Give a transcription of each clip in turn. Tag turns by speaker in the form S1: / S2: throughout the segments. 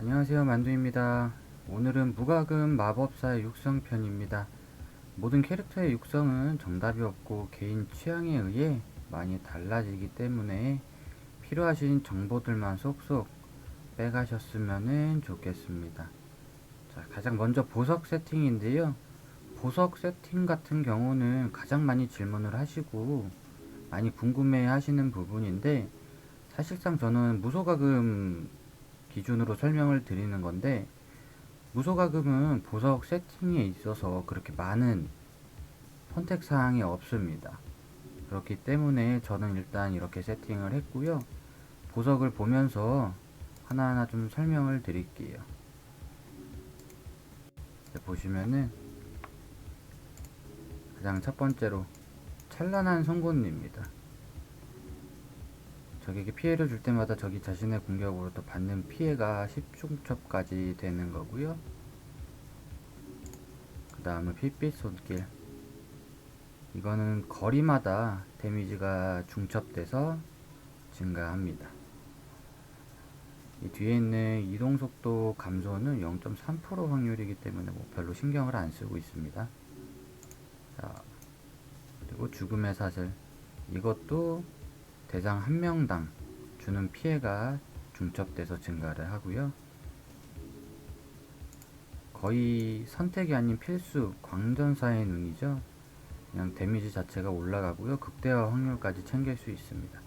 S1: 안녕하세요 만두입니다. 오늘은 무과금 마법사의 육성 편입니다. 모든 캐릭터의 육성은 정답이 없고 개인 취향에 의해 많이 달라지기 때문에 필요하신 정보들만 쏙쏙 빼가셨으면 좋겠습니다. 자, 가장 먼저 보석 세팅인데요. 보석 세팅 같은 경우는 가장 많이 질문을 하시고 많이 궁금해 하시는 부분인데 사실상 저는 무소가금 기준으로 설명을 드리는 건데 무소가금은 보석 세팅에 있어서 그렇게 많은 선택 사항이 없습니다. 그렇기 때문에 저는 일단 이렇게 세팅을 했고요. 보석을 보면서 하나하나 좀 설명을 드릴게요. 네, 보시면은 가장 첫 번째로 찬란한 송곳니입니다. 적에게 피해를 줄 때마다 적이 자신의 공격으로 또 받는 피해가 10중첩까지 되는 거고요. 그 다음은 핏빛 손길. 이거는 거리마다 데미지가 중첩돼서 증가합니다. 이 뒤에 있는 이동속도 감소는 0.3% 확률이기 때문에 뭐 별로 신경을 안 쓰고 있습니다. 자, 그리고 죽음의 사슬. 이것도 대상 한 명당 주는 피해가 중첩돼서 증가를 하고요. 거의 선택이 아닌 필수 광전사의 눈이죠. 그냥 데미지 자체가 올라가고요. 극대화 확률까지 챙길 수 있습니다.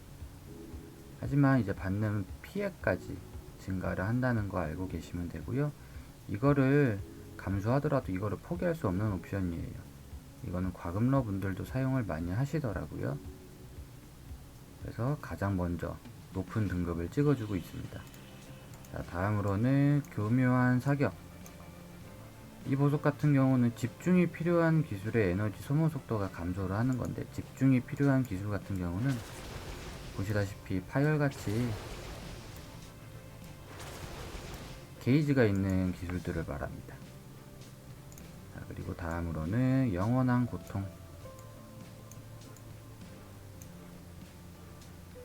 S1: 하지만 이제 받는 피해까지 증가를 한다는 거 알고 계시면 되고요. 이거를 감수하더라도 이거를 포기할 수 없는 옵션이에요. 이거는 과금러 분들도 사용을 많이 하시더라고요. 그래서 가장 먼저 높은 등급을 찍어주고 있습니다. 자, 다음으로는 교묘한 사격. 이 보석 같은 경우는 집중이 필요한 기술의 에너지 소모 속도가 감소를 하는 건데 집중이 필요한 기술 같은 경우는 보시다시피 파열같이 게이지가 있는 기술들을 말합니다. 자, 그리고 다음으로는 영원한 고통.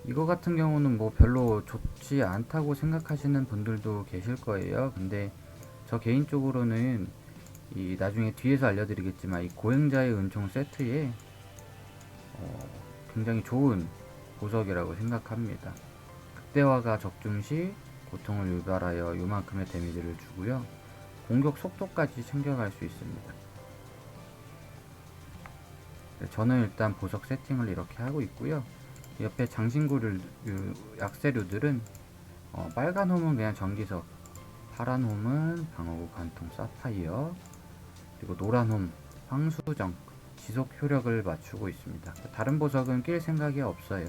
S1: 이거 같은 경우는 뭐 별로 좋지 않다고 생각하시는 분들도 계실 거예요. 근데 저 개인적으로는 이 나중에 뒤에서 알려드리겠지만 이 고행자의 은총 세트에 어, 굉장히 좋은 보석이라고 생각합니다. 극대화가 적중 시 고통을 유발하여 요만큼의 데미지를 주고요. 공격 속도까지 챙겨갈 수 있습니다. 네, 저는 일단 보석 세팅을 이렇게 하고 있고요. 옆에 장신구를 약세류들은 어, 빨간 홈은 그냥 전기석, 파란 홈은 방어구 관통 사파이어, 그리고 노란 홈 황수정 지속 효력을 맞추고 있습니다. 다른 보석은 낄 생각이 없어요.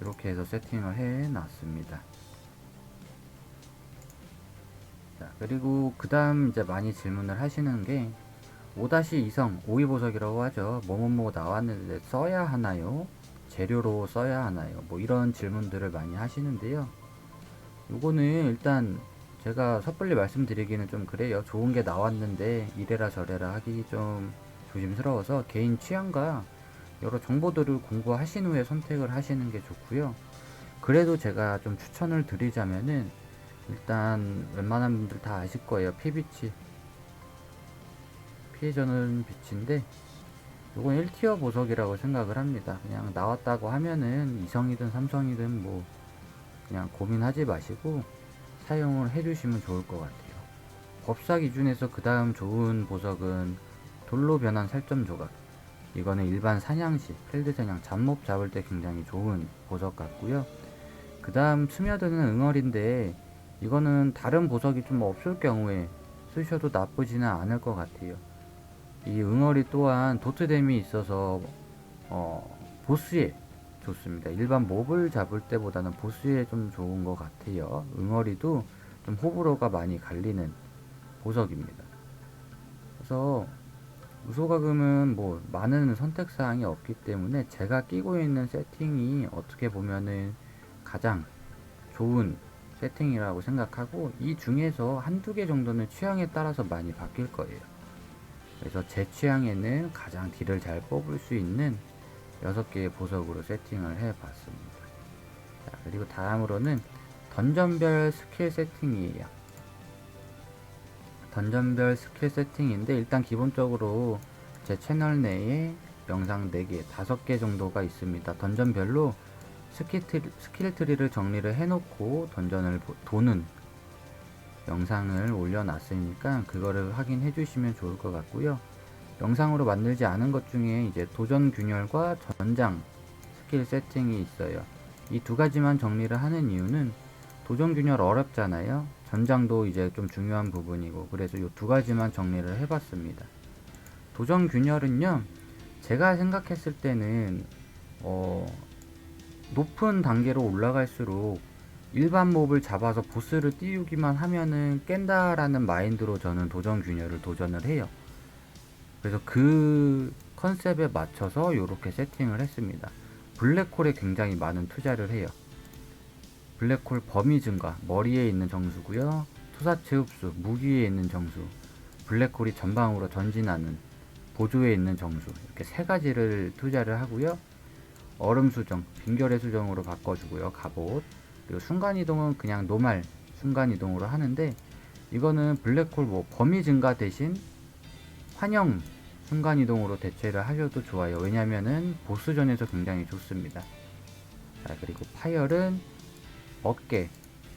S1: 이렇게 해서 세팅을 해 놨습니다. 자, 그리고 그 다음 이제 많이 질문을 하시는 게 5-2성 5위 보석이라고 하죠. 뭐뭐뭐 나왔는데 써야 하나요? 재료로 써야 하나요? 뭐 이런 질문들을 많이 하시는데요. 요거는 일단 제가 섣불리 말씀드리기는 좀 그래요. 좋은 게 나왔는데 이래라 저래라 하기 좀 조심스러워서 개인 취향과 여러 정보들을 공부하신 후에 선택을 하시는 게 좋고요. 그래도 제가 좀 추천을 드리자면은 일단 웬만한 분들 다 아실 거예요. 피비치 피해전은 빛인데 이건 1티어 보석이라고 생각을 합니다. 그냥 나왔다고 하면은 이성이든 삼성이든 뭐 그냥 고민하지 마시고 사용을 해주시면 좋을 것 같아요. 법사 기준에서 그 다음 좋은 보석은 돌로 변한 살점 조각. 이거는 일반 사냥시, 필드 사냥, 잡몹 잡을 때 굉장히 좋은 보석 같고요. 그 다음 스며드는 응어리인데 이거는 다른 보석이 좀 없을 경우에 쓰셔도 나쁘지는 않을 것 같아요. 이 응어리 또한 도트댐이 있어서 어, 보스에 좋습니다. 일반 몹을 잡을 때보다는 보스에 좀 좋은 것 같아요. 응어리도 좀 호불호가 많이 갈리는 보석입니다. 그래서 무소가금은 뭐 많은 선택 사항이 없기 때문에 제가 끼고 있는 세팅이 어떻게 보면은 가장 좋은 세팅이라고 생각하고 이 중에서 한두 개 정도는 취향에 따라서 많이 바뀔 거예요. 그래서 제 취향에는 가장 딜을 잘 뽑을 수 있는 6개의 보석으로 세팅을 해 봤습니다. 자, 그리고 다음으로는 던전별 스킬 세팅이에요. 던전별 스킬 세팅인데 일단 기본적으로 제 채널 내에 영상 4개, 5개 정도가 있습니다. 던전별로 스킬, 트리, 스킬 트리를 정리를 해놓고 던전을 보- 도는 영상을 올려놨으니까 그거를 확인해 주시면 좋을 것 같고요. 영상으로 만들지 않은 것 중에 이제 도전 균열과 전장 스킬 세팅이 있어요. 이 두 가지만 정리를 하는 이유는 도전 균열 어렵잖아요. 전장도 이제 좀 중요한 부분이고 그래서 이 두 가지만 정리를 해봤습니다. 도전 균열은요, 제가 생각했을 때는 어, 높은 단계로 올라갈수록 일반 몹을 잡아서 보스를 띄우기만 하면은 깬다라는 마인드로 저는 도전 균열을 도전을 해요. 그래서 그 컨셉에 맞춰서 이렇게 세팅을 했습니다. 블랙홀에 굉장히 많은 투자를 해요. 블랙홀 범위 증가, 머리에 있는 정수고요. 투사체 흡수, 무기에 있는 정수, 블랙홀이 전방으로 전진하는 보조에 있는 정수 이렇게 세 가지를 투자를 하고요. 얼음 수정, 빙결의 수정으로 바꿔주고요. 갑옷 그리고 순간 이동은 그냥 노말 순간 이동으로 하는데 이거는 블랙홀 뭐 범위 증가 대신 환영 순간 이동으로 대체를 하셔도 좋아요. 왜냐면은 보스전에서 굉장히 좋습니다. 자 그리고 파열은 어깨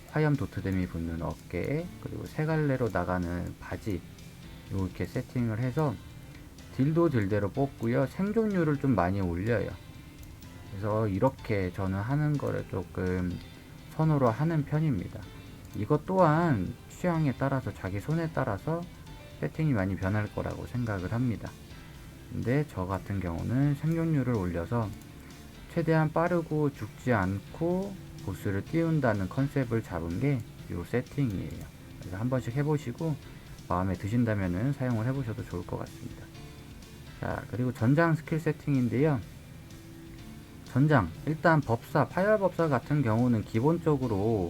S1: 화염 도트댐이 붙는 어깨 그리고 세 갈래로 나가는 바지 이렇게 세팅을 해서 딜도 딜대로 뽑고요 생존율을 좀 많이 올려요 그래서 이렇게 저는 하는 거를 조금 선호로 하는 편입니다 이것 또한 취향에 따라서 자기 손에 따라서 세팅이 많이 변할 거라고 생각을 합니다 근데 저 같은 경우는 생존율을 올려서 최대한 빠르고 죽지 않고 보스를 띄운다는 컨셉을 잡은 게 이 세팅이에요. 그래서 한 번씩 해보시고 마음에 드신다면은 사용을 해보셔도 좋을 것 같습니다. 자, 그리고 전장 스킬 세팅인데요. 전장, 일단 법사, 파열 법사 같은 경우는 기본적으로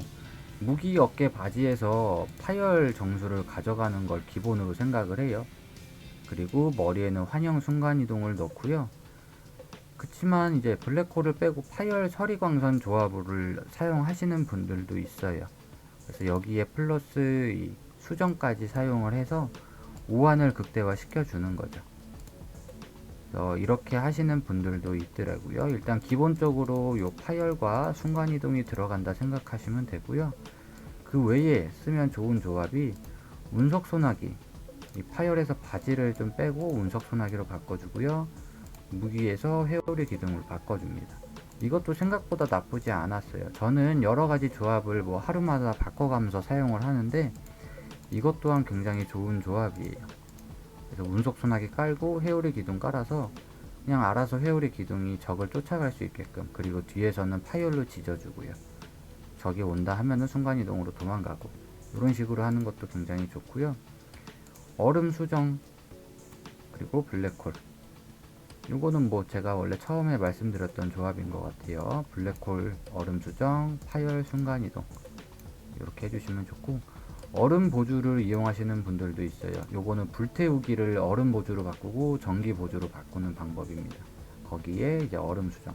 S1: 무기 어깨 바지에서 파열 정수를 가져가는 걸 기본으로 생각을 해요. 그리고 머리에는 환영 순간 이동을 넣고요. 그치만 이제 블랙홀을 빼고 파열 서리광선 조합을 사용하시는 분들도 있어요. 그래서 여기에 플러스 이 수정까지 사용을 해서 오한을 극대화 시켜 주는 거죠. 그래서 이렇게 하시는 분들도 있더라고요. 일단 기본적으로 요 파열과 순간 이동이 들어간다 생각하시면 되고요. 그 외에 쓰면 좋은 조합이 운석 소나기 이 파열에서 바지를 좀 빼고 운석 소나기로 바꿔주고요. 무기에서 회오리 기둥으로 바꿔줍니다. 이것도 생각보다 나쁘지 않았어요. 저는 여러 가지 조합을 뭐 하루마다 바꿔가면서 사용을 하는데 이것 또한 굉장히 좋은 조합이에요. 그래서 운석 소나기 깔고 회오리 기둥 깔아서 그냥 알아서 회오리 기둥이 적을 쫓아갈 수 있게끔 그리고 뒤에서는 파열로 지져주고요. 적이 온다 하면은 순간이동으로 도망가고 이런 식으로 하는 것도 굉장히 좋고요. 얼음 수정 그리고 블랙홀 요거는 뭐 제가 원래 처음에 말씀드렸던 조합인 것 같아요. 블랙홀 얼음 수정, 파열 순간 이동 이렇게 해주시면 좋고 얼음 보조를 이용하시는 분들도 있어요. 요거는 불태우기를 얼음 보조로 바꾸고 전기 보조로 바꾸는 방법입니다. 거기에 이제 얼음 수정.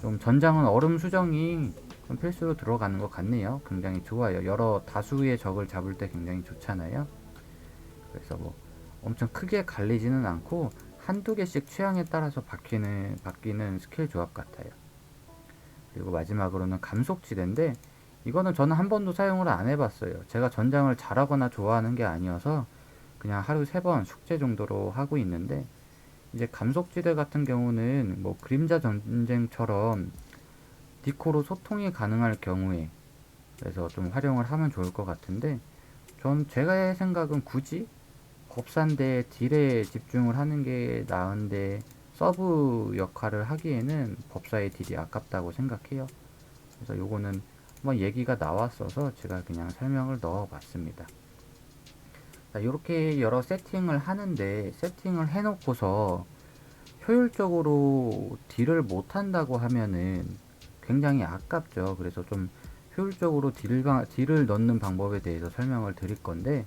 S1: 좀 전장은 얼음 수정이 좀 필수로 들어가는 것 같네요. 굉장히 좋아요. 여러 다수의 적을 잡을 때 굉장히 좋잖아요. 그래서 뭐 엄청 크게 갈리지는 않고 한두 개씩 취향에 따라서 바뀌는, 바뀌는 스킬 조합 같아요. 그리고 마지막으로는 감속지대인데, 이거는 저는 한 번도 사용을 안 해봤어요. 제가 전장을 잘하거나 좋아하는 게 아니어서 그냥 하루 세 번 숙제 정도로 하고 있는데, 이제 감속지대 같은 경우는 뭐 그림자 전쟁처럼 디코로 소통이 가능할 경우에 그래서 좀 활용을 하면 좋을 것 같은데, 전 제가 생각은 굳이 법사인데 딜에 집중을 하는 게 나은데 서브 역할을 하기에는 법사의 딜이 아깝다고 생각해요. 그래서 요거는 한번 얘기가 나왔어서 제가 그냥 설명을 넣어 봤습니다. 이렇게 여러 세팅을 하는데 세팅을 해놓고서 효율적으로 딜을 못한다고 하면은 굉장히 아깝죠. 그래서 좀 효율적으로 딜을, 딜을 넣는 방법에 대해서 설명을 드릴 건데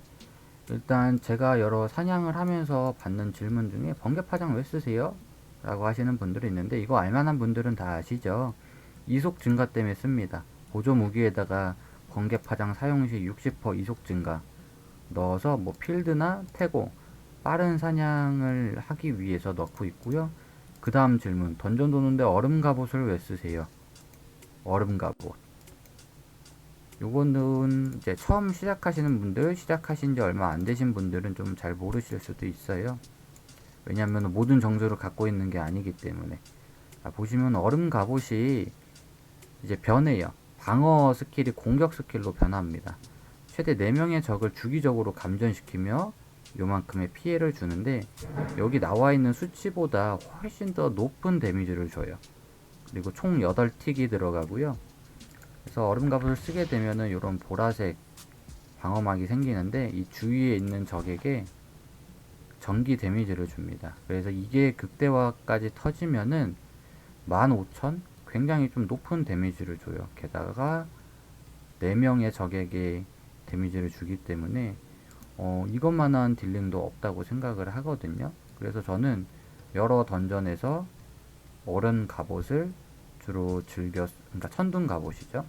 S1: 일단 제가 여러 사냥을 하면서 받는 질문 중에 번개파장 왜 쓰세요? 라고 하시는 분들이 있는데 이거 알만한 분들은 다 아시죠? 이속 증가 때문에 씁니다. 보조 무기에다가 번개 파장 사용 시 60% 이속 증가 넣어서 뭐 필드나 태고 빠른 사냥을 하기 위해서 넣고 있고요. 그 다음 질문 던전 도는데 얼음 갑옷을 왜 쓰세요? 얼음 갑옷 요거는 이제 처음 시작하시는 분들 시작하신 지 얼마 안 되신 분들은 좀 잘 모르실 수도 있어요. 왜냐하면 모든 정조를 갖고 있는 게 아니기 때문에 아, 보시면 얼음 갑옷이 이제 변해요. 방어 스킬이 공격 스킬로 변합니다. 최대 4명의 적을 주기적으로 감전시키며 요만큼의 피해를 주는데 여기 나와 있는 수치보다 훨씬 더 높은 데미지를 줘요. 그리고 총 8틱이 들어가고요. 그래서 얼음 갑옷을 쓰게 되면은 이런 보라색 방어막이 생기는데 이 주위에 있는 적에게 전기 데미지를 줍니다. 그래서 이게 극대화까지 터지면은 15,000 굉장히 좀 높은 데미지를 줘요. 게다가 4명의 적에게 데미지를 주기 때문에 어, 이것만한 딜링도 없다고 생각을 하거든요. 그래서 저는 여러 던전에서 얼음 갑옷을 주로 즐겨, 쓰- 그러니까 천둥 갑옷이죠.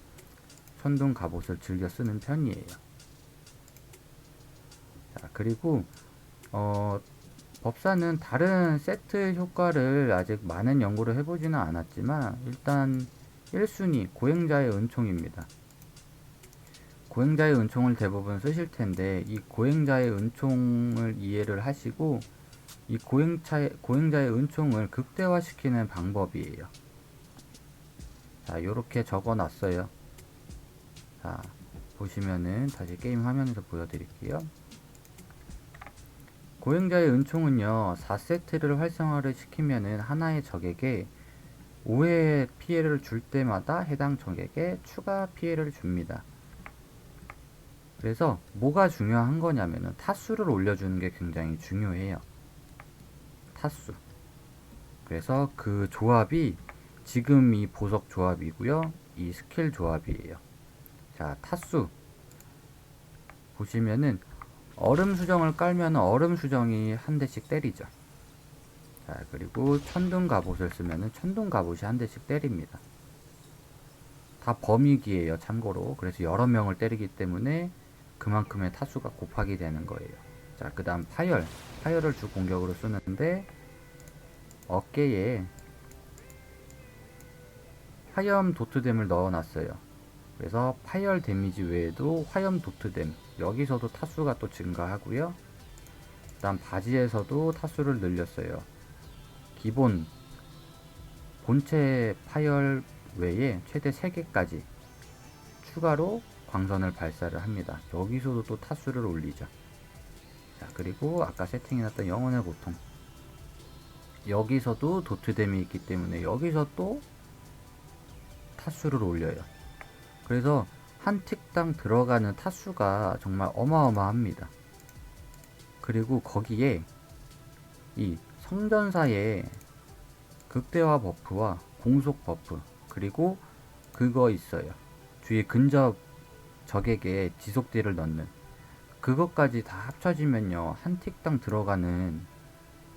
S1: 천둥 갑옷을 즐겨 쓰는 편이에요. 자, 그리고 어, 법사는 다른 세트 효과를 아직 많은 연구를 해보지는 않았지만 일단 1순위 고행자의 은총입니다. 고행자의 은총을 대부분 쓰실 텐데 이 고행자의 은총을 이해를 하시고 이 고행차, 고행자의 은총을 극대화시키는 방법이에요. 자, 요렇게 적어 놨어요. 자, 보시면은 다시 게임 화면에서 보여드릴게요. 고행자의 은총은요, 4세트를 활성화를 시키면은 하나의 적에게 5회 피해를 줄 때마다 해당 적에게 추가 피해를 줍니다. 그래서 뭐가 중요한 거냐면은 타수를 올려주는 게 굉장히 중요해요. 타수. 그래서 그 조합이 지금 이 보석 조합이고요. 이 스킬 조합이에요. 자, 타수. 보시면은 얼음 수정을 깔면 얼음 수정이 한 대씩 때리죠. 자, 그리고 천둥 갑옷을 쓰면은 천둥 갑옷이 한 대씩 때립니다. 다 범위기예요, 참고로. 그래서 여러 명을 때리기 때문에 그만큼의 타수가 곱하기 되는 거예요. 자, 그 다음 파열. 파열을 주 공격으로 쓰는데 어깨에 화염 도트댐을 넣어 놨어요. 그래서 파열 데미지 외에도 화염 도트댐 여기서도 타수가 또 증가하고요. 그다음 바지에서도 타수를 늘렸어요. 기본 본체 파열 외에 최대 3개까지 추가로 광선을 발사를 합니다. 여기서도 또 타수를 올리죠. 자, 그리고 아까 세팅해놨던 영혼의 고통. 여기서도 도트댐이 있기 때문에 여기서 또 타수를 올려요. 그래서 한 틱당 들어가는 타수가 정말 어마어마합니다. 그리고 거기에 이 성전사의 극대화 버프와 공속 버프 그리고 그거 있어요. 주위 근접 적에게 지속딜을 넣는 그것까지 다 합쳐지면요 한 틱당 들어가는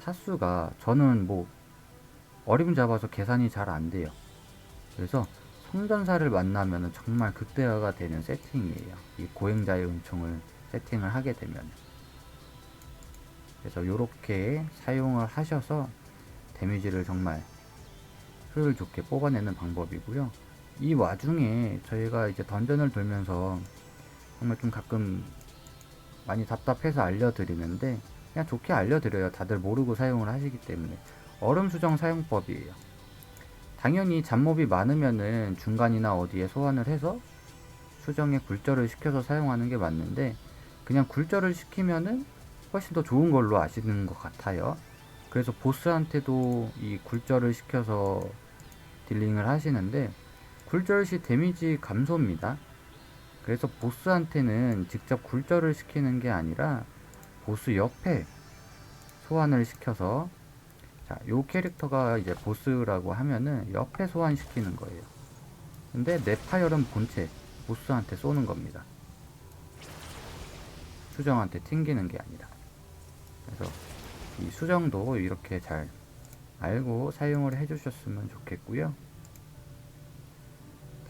S1: 타수가 저는 뭐 어림 잡아서 계산이 잘 안 돼요. 그래서 성전사를 만나면 정말 극대화가 되는 세팅이에요. 이 고행자의 은총을 세팅을 하게 되면. 그래서 이렇게 사용을 하셔서 데미지를 정말 효율 좋게 뽑아내는 방법이고요. 이 와중에 저희가 이제 던전을 돌면서 정말 좀 가끔 많이 답답해서 알려드리는데 그냥 좋게 알려드려요. 다들 모르고 사용을 하시기 때문에 얼음 수정 사용법이에요. 당연히 잡몹이 많으면은 중간이나 어디에 소환을 해서 수정에 굴절을 시켜서 사용하는 게 맞는데 그냥 굴절을 시키면은 훨씬 더 좋은 걸로 아시는 것 같아요. 그래서 보스한테도 이 굴절을 시켜서 딜링을 하시는데 굴절 시 데미지 감소입니다. 그래서 보스한테는 직접 굴절을 시키는 게 아니라 보스 옆에 소환을 시켜서 자, 요 캐릭터가 이제 보스라고 하면은 옆에 소환시키는 거예요. 근데 넷파열은 본체 보스한테 쏘는 겁니다. 수정한테 튕기는 게 아니라. 그래서 이 수정도 이렇게 잘 알고 사용을 해주셨으면 좋겠고요.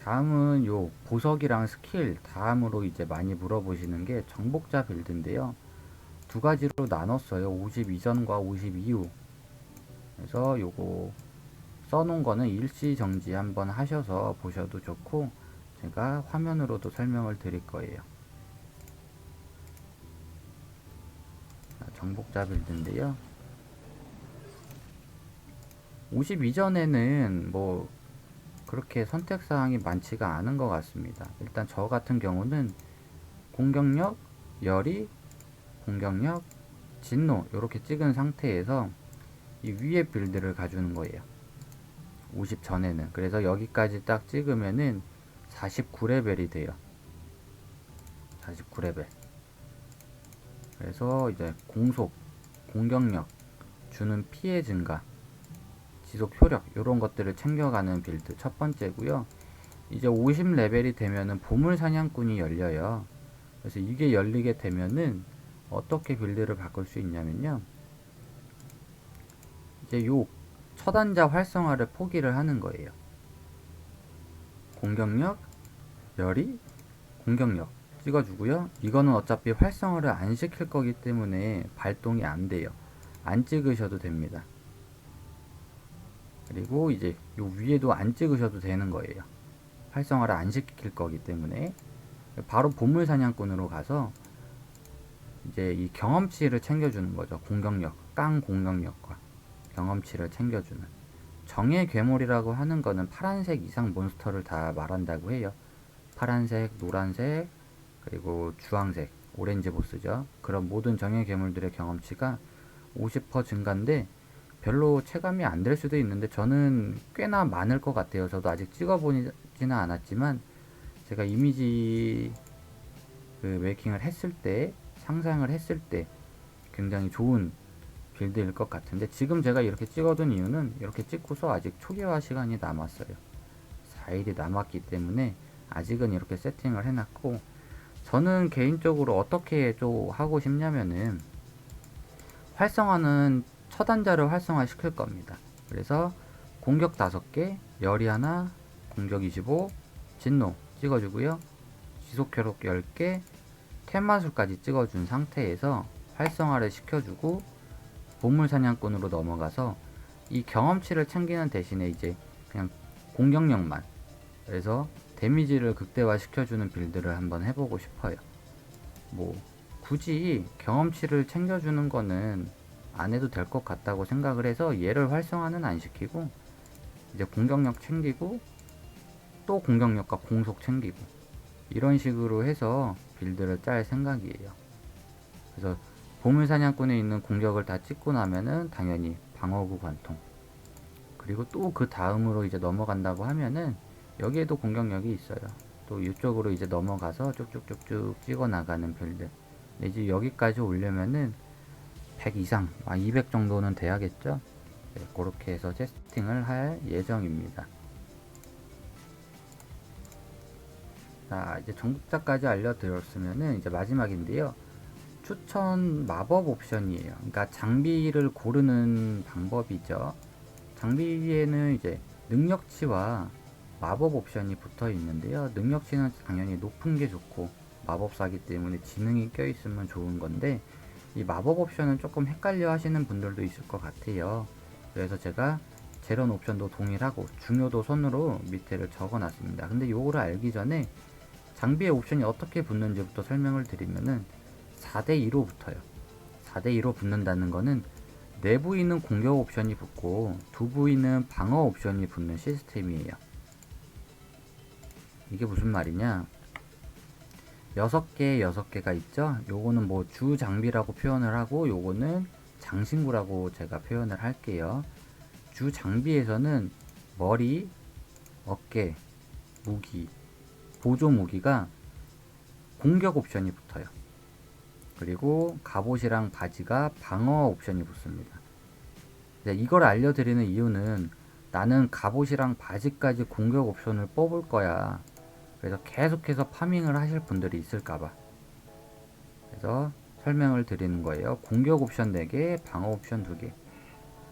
S1: 다음은 요 보석이랑 스킬 다음으로 이제 많이 물어보시는 게 정복자 빌드인데요. 두 가지로 나눴어요. 50 이전과 50 이후. 그래서 요거 써놓은 거는 일시 정지 한번 하셔서 보셔도 좋고 제가 화면으로도 설명을 드릴 거예요. 자, 정복자 빌드인데요. 50 이전에는 뭐 그렇게 선택사항이 많지가 않은 것 같습니다. 일단 저 같은 경우는 공격력, 열이, 공격력, 진노 이렇게 찍은 상태에서 이 위에 빌드를 가주는 거예요. 50 전에는 그래서 여기까지 딱 찍으면은 49레벨이 돼요. 49레벨. 그래서 이제 공속, 공격력, 주는 피해 증가, 지속 효력 이런 것들을 챙겨가는 빌드 첫 번째고요. 이제 50레벨이 되면은 보물 사냥꾼이 열려요. 그래서 이게 열리게 되면은 어떻게 빌드를 바꿀 수 있냐면요. 이제 요 처단자 활성화를 포기를 하는 거예요. 공격력, 열이, 공격력 찍어주고요. 이거는 어차피 활성화를 안 시킬 거기 때문에 발동이 안 돼요. 안 찍으셔도 됩니다. 그리고 이제 요 위에도 안 찍으셔도 되는 거예요. 활성화를 안 시킬 거기 때문에 바로 보물 사냥꾼으로 가서 이제 이 경험치를 챙겨주는 거죠. 공격력, 깡 공격력과 경험치를 챙겨주는 정의 괴물이라고 하는 거는 파란색 이상 몬스터를 다 말한다고 해요. 파란색, 노란색, 그리고 주황색, 오렌지 보스죠. 그런 모든 정의 괴물들의 경험치가 50% 증가인데 별로 체감이 안 될 수도 있는데 저는 꽤나 많을 것 같아요. 저도 아직 찍어보지는 않았지만 제가 이미지 그 메이킹을 했을 때 상상을 했을 때 굉장히 좋은 빌드일 것 같은데 지금 제가 이렇게 찍어둔 이유는 이렇게 찍고서 아직 초기화 시간이 남았어요. 4일이 남았기 때문에 아직은 이렇게 세팅을 해놨고 저는 개인적으로 어떻게 좀 하고 싶냐면은 활성화는 처단자를 활성화 시킬 겁니다. 그래서 공격 5개, 열이 하나, 공격 25, 진노 찍어주고요. 지속 효력 10개, 테마술까지 찍어준 상태에서 활성화를 시켜주고 보물 사냥꾼으로 넘어가서 이 경험치를 챙기는 대신에 이제 그냥 공격력만 그래서 데미지를 극대화 시켜주는 빌드를 한번 해보고 싶어요. 뭐 굳이 경험치를 챙겨주는 거는 안 해도 될 것 같다고 생각을 해서 얘를 활성화는 안 시키고 이제 공격력 챙기고 또 공격력과 공속 챙기고 이런 식으로 해서 빌드를 짤 생각이에요. 그래서 보물 사냥꾼에 있는 공격을 다 찍고 나면은 당연히 방어구 관통 그리고 또 그 다음으로 이제 넘어간다고 하면은 여기에도 공격력이 있어요. 또 이쪽으로 이제 넘어가서 쭉쭉쭉쭉 찍어 나가는 빌드. 이제 여기까지 오려면은 100 이상, 아, 200 정도는 돼야겠죠? 네, 그렇게 해서 테스팅을 할 예정입니다. 자, 이제 정복자까지 알려드렸으면은 이제 마지막인데요. 추천 마법 옵션이에요. 그러니까 장비를 고르는 방법이죠. 장비에는 이제 능력치와 마법 옵션이 붙어 있는데요. 능력치는 당연히 높은 게 좋고 마법사기 때문에 지능이 껴 있으면 좋은 건데 이 마법 옵션은 조금 헷갈려 하시는 분들도 있을 것 같아요. 그래서 제가 제런 옵션도 동일하고 중요도 선으로 밑에를 적어 놨습니다. 근데 요거를 알기 전에 장비의 옵션이 어떻게 붙는지부터 설명을 드리면은 4대2로 붙어요. 4대2로 붙는다는 거는 내 부위는 공격 옵션이 붙고 두 부위는 방어 옵션이 붙는 시스템이에요. 이게 무슨 말이냐? 6개, 6개가 있죠? 요거는 뭐 주 장비라고 표현을 하고 요거는 장신구라고 제가 표현을 할게요. 주 장비에서는 머리, 어깨, 무기, 보조 무기가 공격 옵션이 붙어요. 그리고 갑옷이랑 바지가 방어 옵션이 붙습니다. 이걸 알려드리는 이유는 나는 갑옷이랑 바지까지 공격 옵션을 뽑을 거야. 그래서 계속해서 파밍을 하실 분들이 있을까봐. 그래서 설명을 드리는 거예요. 공격 옵션 4개, 방어 옵션 2개.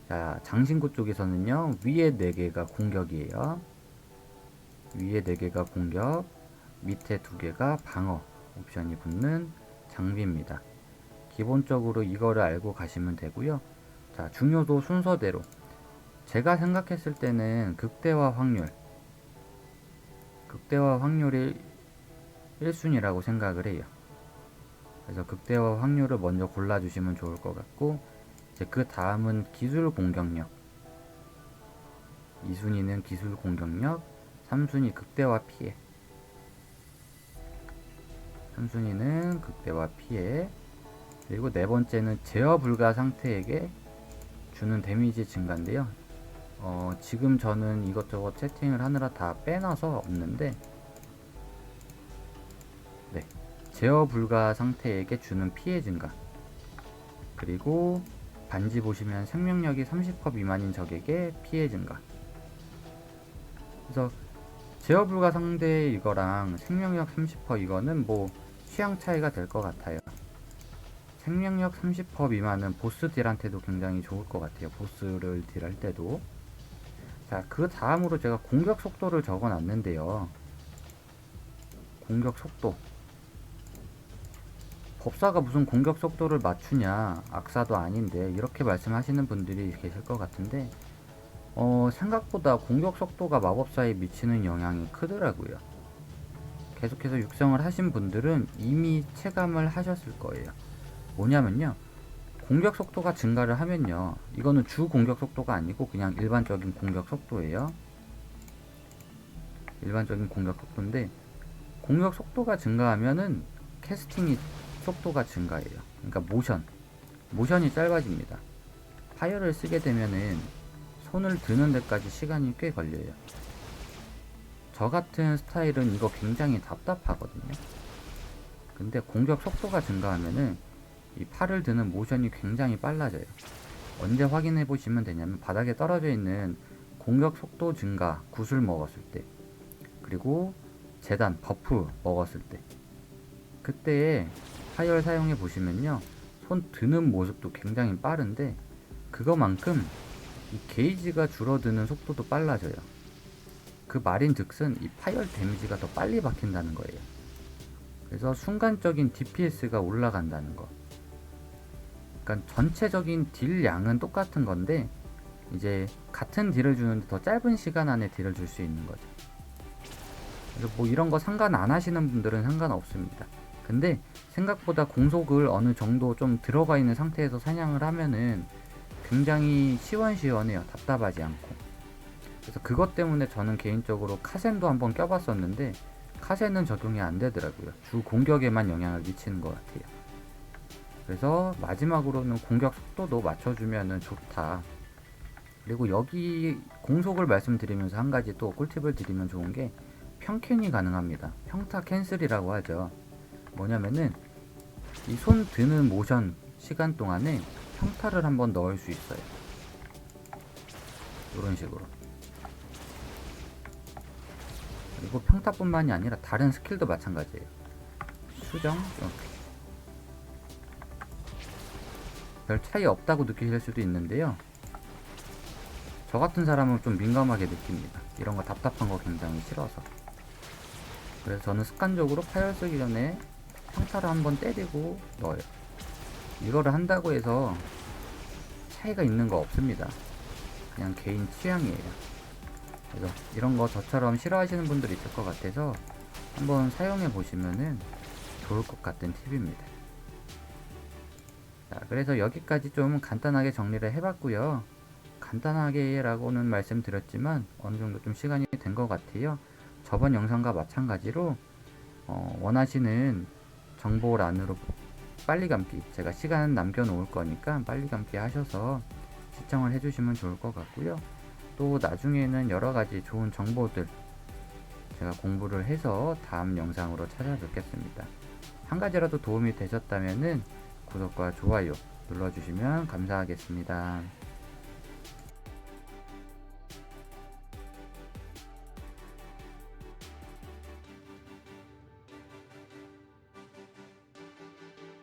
S1: 자, 장신구 쪽에서는요, 위에 4개가 공격이에요. 위에 4개가 공격, 밑에 2개가 방어 옵션이 붙는 장비입니다. 기본적으로 이거를 알고 가시면 되고요. 자, 중요도 순서대로 제가 생각했을 때는 극대화 확률 극대화 확률이 1순위라고 생각을 해요. 그래서 극대화 확률을 먼저 골라주시면 좋을 것 같고 이제 그 다음은 기술 공격력 2순위는 기술 공격력 3순위 극대화 피해 3순위는 극대화 피해 그리고 네 번째는 제어 불가 상태에게 주는 데미지 증가인데요. 어, 지금 저는 이것저것 채팅을 하느라 다 빼놔서 없는데 네, 제어 불가 상태에게 주는 피해 증가 그리고 반지 보시면 생명력이 30% 미만인 적에게 피해 증가 그래서 제어 불가 상대 이거랑 생명력 30% 이거는 뭐 취향 차이가 될 것 같아요 생명력 30% 미만은 보스 딜한테도 굉장히 좋을 것 같아요 보스를 딜할 때도 자, 그 다음으로 제가 공격 속도를 적어 놨는데요. 공격 속도. 법사가 무슨 공격 속도를 맞추냐, 악사도 아닌데, 이렇게 말씀하시는 분들이 계실 것 같은데, 어, 생각보다 공격 속도가 마법사에 미치는 영향이 크더라고요. 계속해서 육성을 하신 분들은 이미 체감을 하셨을 거예요. 뭐냐면요. 공격 속도가 증가를 하면요. 이거는 주 공격 속도가 아니고 그냥 일반적인 공격 속도예요. 일반적인 공격 속도인데 공격 속도가 증가하면은 캐스팅이 속도가 증가해요. 그러니까 모션. 모션이 짧아집니다. 파이어를 쓰게 되면은 손을 드는 데까지 시간이 꽤 걸려요. 저 같은 스타일은 이거 굉장히 답답하거든요. 근데 공격 속도가 증가하면은 이 팔을 드는 모션이 굉장히 빨라져요. 언제 확인해 보시면 되냐면 바닥에 떨어져 있는 공격 속도 증가 구슬 먹었을 때 그리고 재단 버프 먹었을 때 그때에 파열 사용해 보시면요 손 드는 모습도 굉장히 빠른데 그거만큼 이 게이지가 줄어드는 속도도 빨라져요. 그 말인 즉슨 이 파열 데미지가 더 빨리 박힌다는 거예요. 그래서 순간적인 DPS가 올라간다는 거. 그러니까 전체적인 딜 양은 똑같은 건데 이제 같은 딜을 주는데 더 짧은 시간 안에 딜을 줄 수 있는 거죠. 그래서 뭐 이런 거 상관 안 하시는 분들은 상관없습니다. 근데 생각보다 공속을 어느 정도 좀 들어가 있는 상태에서 사냥을 하면은 굉장히 시원시원해요. 답답하지 않고. 그래서 그것 때문에 저는 개인적으로 카센도 한번 껴봤었는데 카센은 적용이 안 되더라고요. 주 공격에만 영향을 미치는 것 같아요. 그래서 마지막으로는 공격 속도도 맞춰주면 좋다. 그리고 여기 공속을 말씀드리면서 한 가지 또 꿀팁을 드리면 좋은 게 평캔이 가능합니다. 평타 캔슬이라고 하죠. 뭐냐면은 이 손 드는 모션 시간 동안에 평타를 한번 넣을 수 있어요. 이런 식으로. 그리고 평타뿐만이 아니라 다른 스킬도 마찬가지예요. 수정 이렇게. 별 차이 없다고 느끼실 수도 있는데요. 저 같은 사람은 좀 민감하게 느낍니다. 이런 거 답답한 거 굉장히 싫어서. 그래서 저는 습관적으로 파열 쓰기 전에 평타를 한번 때리고 넣어요. 이거를 한다고 해서 차이가 있는 거 없습니다. 그냥 개인 취향이에요. 그래서 이런 거 저처럼 싫어하시는 분들이 있을 것 같아서 한번 사용해 보시면은 좋을 것 같은 팁입니다. 자, 그래서 여기까지 좀 간단하게 정리를 해봤고요. 간단하게 라고는 말씀드렸지만 어느 정도 좀 시간이 된 것 같아요. 저번 영상과 마찬가지로 어, 원하시는 정보란으로 빨리 감기 제가 시간 남겨 놓을 거니까 빨리 감기 하셔서 시청을 해주시면 좋을 것 같고요. 또 나중에는 여러 가지 좋은 정보들 제가 공부를 해서 다음 영상으로 찾아뵙겠습니다. 한 가지라도 도움이 되셨다면은 구독과 좋아요 눌러주시면 감사하겠습니다.